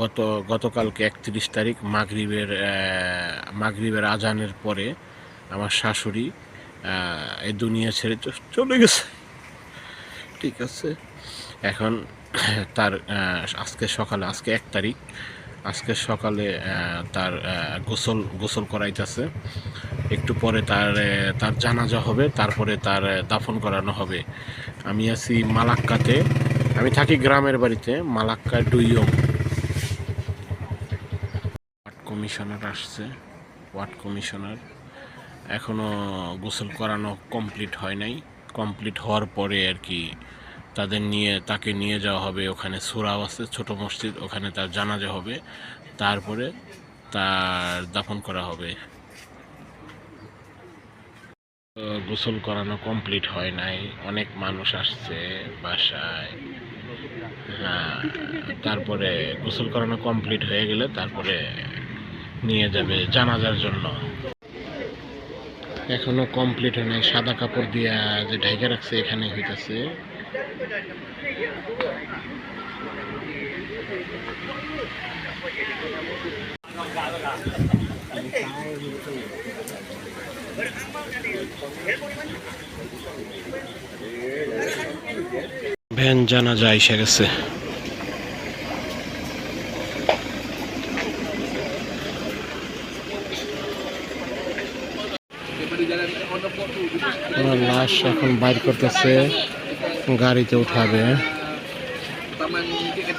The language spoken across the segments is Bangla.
গত, গতকালকে একত্রিশ তারিখ মাগরিবের মাগরিবের আজানের পরে আমার শাশুড়ি এই দুনিয়া ছেড়ে চলে গেছে। ঠিক আছে। এখন তার আজকে সকালে, আজকে এক তারিখ, আজকে সকালে তার গোসল গোসল করাইতেছে। একটু পরে তার তার জানাজা হবে, তারপরে তার দাফন করানো হবে। আমি আছি মালাক্কাতে। আমি থাকি গ্রামের বাড়িতে মালাক্কা ডুইয়ং ওয়ার্ড কমিশনার আসছে, ওয়ার্ড কমিশনার। এখনও গোসল করানো কমপ্লিট হয় নাই। কমপ্লিট হওয়ার পরে আর কি তাদের নিয়ে, তাকে নিয়ে যাওয়া হবে। ওখানে সুরাও আছে, ছোটো মসজিদ, ওখানে তার জানাজা হবে। তারপরে তার দাফন করা হবে। গোসল করানো কমপ্লিট হয় নাই। অনেক মানুষ আসছে বাসায়। হ্যাঁ তারপরে গোসল করানো কমপ্লিট হয়ে গেলে তারপরে নিয়ে যাবে জানাজার জন্য। এখনও কমপ্লিট হয় নাই। সাদা কাপড় দিয়া যে ঢাইকা রাখছে এখানে হইতাছে। ভ্যান জানাজা এসে গেছে। ওনার লাশ এখন বাইর করতেছে গাড়িতে উঠাবে। Taman tiket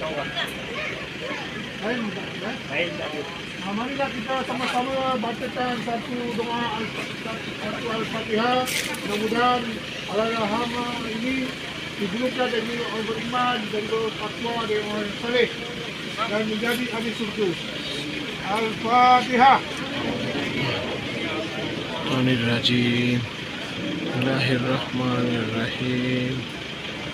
Lain tak? Lain tak dia. Marilah kita sama-sama bacakan satu doa satu Al-Fatihah. Mudah-mudahan Al-Rahman ini dibuka dari orang beriman dan berfatwa dari orang saleh dan menjadi ahli surga. Al-Fatihah. Bismillahirrahmanirrahim. Al-Fatihah.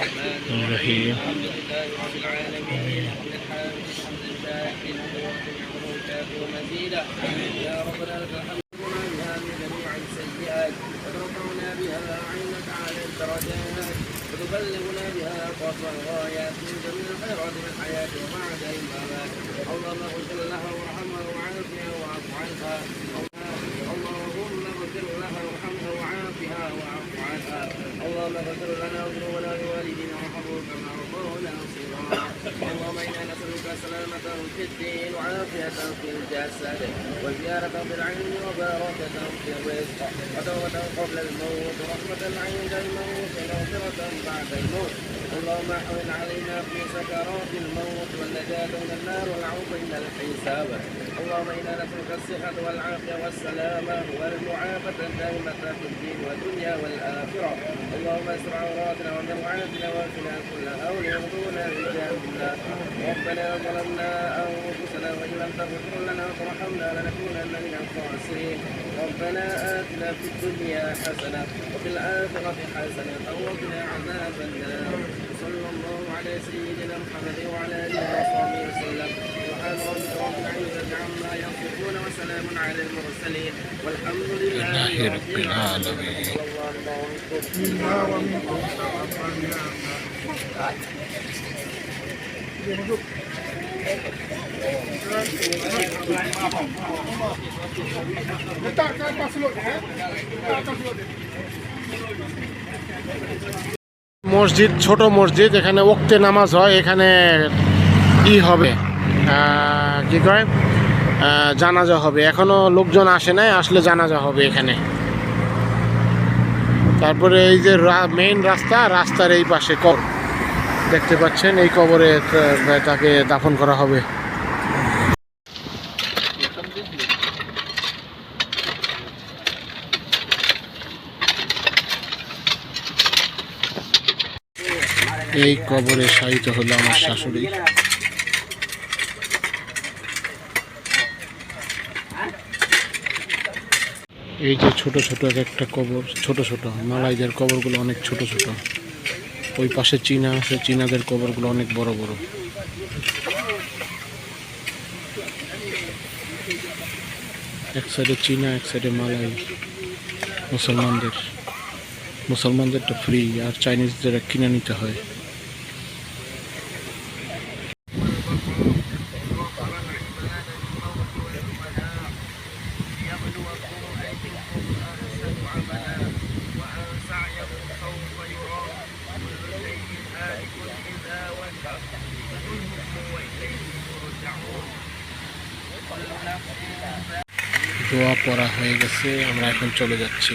الرحيم. الحمد لله رب العالمين. الحمد لله مزيدا يا ربنا لك الحمد بها من جميع السيئات وترفعنا بها عينك على الدرجات وتبلغنا بها اقصى الغايات من جميع الخيرات في الحياة وبعد اللهم اغفر لها وارحمها وعافها واعف اللهم اغفر لها وارحمها وعافها واعف عنها اللهم اغفر لنا وذنوبنا ولوالدينا وارحمهم كما ربونا صغارا اللهم أنا نسالك سلامة في الدين وعافية في الجسد وزيادة في العلم وبركة في الرزق. وتوبة قبل الموت ورحمة عند الموت ومغفرة بعد الموت. اللهم احول علينا في سكرات الموت والنجاة من النار والعوف من الحساب. اللهم أنا نسالك الصحة والعافية والسلامة والمعافاة الدائمة في الدين والدنيا والآخرة. اللهم استر عوراتنا ومن وعاتنا وقنا كل هول يغضونا بالجنة ربنا ظلمنا أنفسنا وإن لم تغفر لنا وترحمنا لنكونن من الخاسرين. ربنا آتنا في الدنيا حسنة وفي الآخرة حسنة وقنا عذاب النار. صلى الله على سيدنا محمد وعلى آله وصحبه عما يصفون وسلام على المرسلين والحمد لله لله رب العالمين صلى الله عليه وسلم Minna wa minkum taqabbal ya Allah. Dia masuk. Letak ke atas selut ya. Letak atas selut dia. মসজিদ ছোট মসজিদ এখানে ওক্তে নামাজ হয় এখানে ই হবে আহ, কি কয় আহ, জানাজা হবে। এখনও লোকজন আসে নাই, আসলে জানাজা হবে এখানে। তারপরে এই যে মেইন রাস্তা, রাস্তার এই পাশে কর দেখতে পাচ্ছেন, এই কবরে তাকে দাফন করা হবে। এই কবরে শায়িত হলো আমার শাশুড়ি। এই যে ছোট ছোট এক একটা কবর, ছোট ছোট, মালাইদের কবরগুলো অনেক ছোট ছোট। ওই পাশে চীনা আছে, চীনাদের কবরগুলো অনেক বড় বড়। এক সাইডে চীনা, এক সাইডে মালাই, মুসলমানদের। মুসলমানদেরটা ফ্রি আর চাইনিজদের কিনে নিতে হয়। দোয়া পড়া হয়ে গেছে আমরা এখন চলে যাচ্ছি।